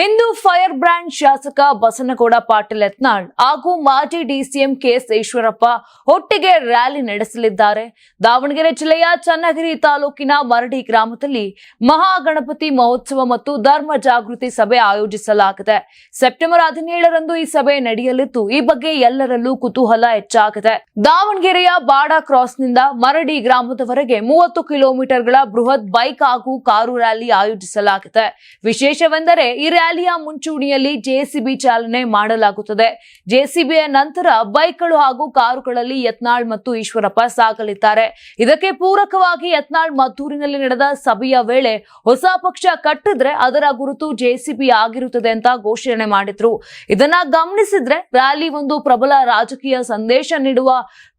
Hindu fire brand ಶಾಸಕ ಬಸನಗೌಡ ಪಾಟೀಲ್ ಯತ್ನಾಳ್ ಹಾಗೂ ಮಾಜಿ ಡಿಸಿಎಂ ಕೆಎಸ್ ಈಶ್ವರಪ್ಪ ಒಟ್ಟಿಗೆ ರ್ಯಾಲಿ ನಡೆಸಲಿದ್ದಾರೆ. ದಾವಣಗೆರೆ ಜಿಲ್ಲೆಯ ಚನ್ನಗಿರಿ ತಾಲೂಕಿನ ಮರಡಿ ಗ್ರಾಮದಲ್ಲಿ ಮಹಾಗಣಪತಿ ಮಹೋತ್ಸವ ಮತ್ತು ಧರ್ಮ ಜಾಗೃತಿ ಸಭೆ ಆಯೋಜಿಸಲಾಗಿದೆ. ಸೆಪ್ಟೆಂಬರ್ ಹದಿನೇಳರಂದು ಈ ಸಭೆ ನಡೆಯಲಿದ್ದು, ಈ ಬಗ್ಗೆ ಎಲ್ಲರಲ್ಲೂ ಕುತೂಹಲ ಹೆಚ್ಚಾಗಿದೆ. ದಾವಣಗೆರೆಯ ಬಾಡ ಕ್ರಾಸ್ನಿಂದ ಮರಡಿ ಗ್ರಾಮದವರೆಗೆ ಮೂವತ್ತು ಕಿಲೋಮೀಟರ್ಗಳ ಬೃಹತ್ ಬೈಕ್ ಹಾಗೂ ಕಾರು ರ್ಯಾಲಿ ಆಯೋಜಿಸಲಾಗಿದೆ. ವಿಶೇಷವೆಂದರೆ ಈ ರ್ಯಾಲಿಯ ಮುಂಚೂಣಿಯಲ್ಲಿ ಜೆಸಿಬಿ ಚಾಲನೆ ಮಾಡಲಾಗುತ್ತದೆ. ಜೆಸಿಬಿಯ ನಂತರ ಬೈಕ್ಗಳು ಹಾಗೂ ಕಾರುಗಳಲ್ಲಿ ಯತ್ನಾಳ್ ಮತ್ತು ಈಶ್ವರಪ್ಪ ಸಾಗಲಿದ್ದಾರೆ. ಇದಕ್ಕೆ ಪೂರಕವಾಗಿ ಯತ್ನಾಳ್ ಮದ್ದೂರಿನಲ್ಲಿ ನಡೆದ ಸಭೆಯ ವೇಳೆ ಹೊಸ ಪಕ್ಷ ಕಟ್ಟಿದ್ರೆ ಅದರ ಗುರುತು ಜೆಸಿಬಿ ಆಗಿರುತ್ತದೆ ಅಂತ ಘೋಷಣೆ ಮಾಡಿದ್ರು. ಇದನ್ನ ಗಮನಿಸಿದ್ರೆ ರ್ಯಾಲಿ ಒಂದು ಪ್ರಬಲ ರಾಜಕೀಯ ಸಂದೇಶ ನೀಡುವ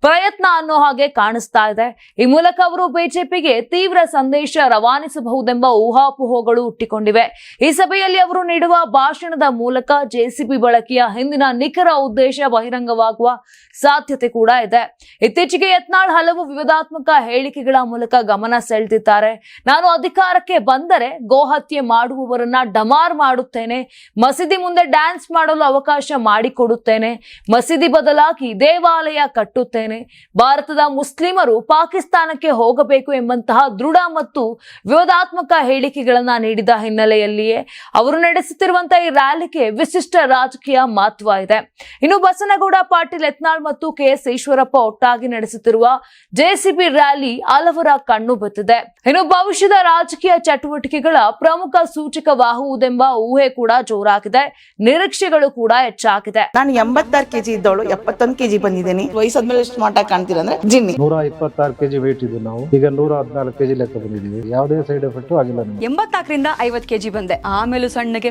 ಪ್ರಯತ್ನ ಅನ್ನೋ ಹಾಗೆ ಕಾಣಿಸ್ತಾ ಇದೆ. ಈ ಮೂಲಕ ಅವರು ಬಿಜೆಪಿಗೆ ತೀವ್ರ ಸಂದೇಶ ರವಾನಿಸಬಹುದೆಂಬ ಊಹಾಪೋಹಗಳು ಹುಟ್ಟಿಕೊಂಡಿವೆ. ಈ ಸಭೆಯಲ್ಲಿ ಅವರು ನೀಡುವ ಭಾಷಣದ ಮೂಲಕ ಜೆಸಿಬಿ ಬಳಕೆಯ ಹಿಂದಿನ ನಿಖರ ಉದ್ದೇಶ ಬಹಿರಂಗವಾಗುವ ಸಾಧ್ಯತೆ ಕೂಡ ಇದೆ. ಇತ್ತೀಚೆಗೆ ಯತ್ನಾಳ್ ಹಲವು ವಿವಾದಾತ್ಮಕ ಹೇಳಿಕೆಗಳ ಮೂಲಕ ಗಮನ ಸೆಳೆದಿದ್ದಾರೆ. ನಾನು ಅಧಿಕಾರಕ್ಕೆ ಬಂದರೆ ಗೋಹತ್ಯೆ ಮಾಡುವವರನ್ನ ಡಮಾರ್ ಮಾಡುತ್ತೇನೆ. ಮಸೀದಿ ಮುಂದೆ ಡ್ಯಾನ್ಸ್ ಮಾಡಲು ಅವಕಾಶ ಮಾಡಿಕೊಡುತ್ತೇನೆ. ಮಸೀದಿ ಬದಲಾಗಿ ದೇವಾಲಯ ಕಟ್ಟುತ್ತೇನೆ. ಭಾರತದ ಮುಸ್ಲಿಮರು ಪಾಕಿಸ್ತಾನಕ್ಕೆ ಹೋಗಬೇಕು ಎಂಬಂತಹ ದೃಢ ಮತ್ತು ವಿವಾದಾತ್ಮಕ ಹೇಳಿಕೆಗಳನ್ನ ನೀಡಿದ ಹಿನ್ನೆಲೆಯಲ್ಲಿಯೇ ಅವರು ನಡೆಸುತ್ತಿರುವಂತಹ ಈ ರ್ಯಾಲಿಗೆ ವಿಶಿಷ್ಟ ರಾಜಕೀಯ ಮಹತ್ವ ಇದೆ. ಇನ್ನು ಬಸನಗೌಡ ಪಾಟೀಲ್ ಯತ್ನಾಳ್ ಮತ್ತು ಕೆಎಸ್ ಈಶ್ವರಪ್ಪ ಒಟ್ಟಾಗಿ ನಡೆಸುತ್ತಿರುವ ಜೆಸಿಬಿ ರ್ಯಾಲಿ ಹಲವರ ಕಣ್ಣು ಬತ್ತಿದೆ. ಇನ್ನು ಭವಿಷ್ಯದ ರಾಜಕೀಯ ಚಟುವಟಿಕೆಗಳ ಪ್ರಮುಖ ಸೂಚಕವಾಗುವುದೆಂಬ ಊಹೆ ಕೂಡ ಜೋರಾಗಿದೆ. ನಿರೀಕ್ಷೆಗಳು ಕೂಡ ಹೆಚ್ಚಾಗಿದೆ. ನಾನು ಎಂಬತ್ತಾರು ಕೆಜಿ ಇದ್ದವಳು ಎಪ್ಪತ್ತೊಂದು ಕೆಜಿ ಬಂದಿದ್ದೀನಿ. ವಯಸ್ಸಾದ್ಮೇಲೆ ಮೇಲೆ ಆಗಿ ಕಾಣ್ತೀರ ಅಂದ್ರೆ ಜಿನ್ನಿ. ನೂರ ಇಪ್ಪತ್ತಾರು ಕೆಜಿ ವೇಟ್ ಇದ್ದು ನಾವು. ಈಗ ನೂರ ಹದಿನಾಲ್ಕು ಕೆಜಿ ಲೆಕ್ಕ ಬಂದಿದ್ದೀವಿ. ಯಾವುದೇ ಸೈಡ್ ಎಫೆಕ್ಟ್ ಆಗಿಲ್ಲ ಎಂಬತ್ನಾಲ್ಕರಿಂದ ಐವತ್ ಕೆಜಿ ಬಂದೆ. ಆಮೇಲೆ ಸಣ್ಣಗೆ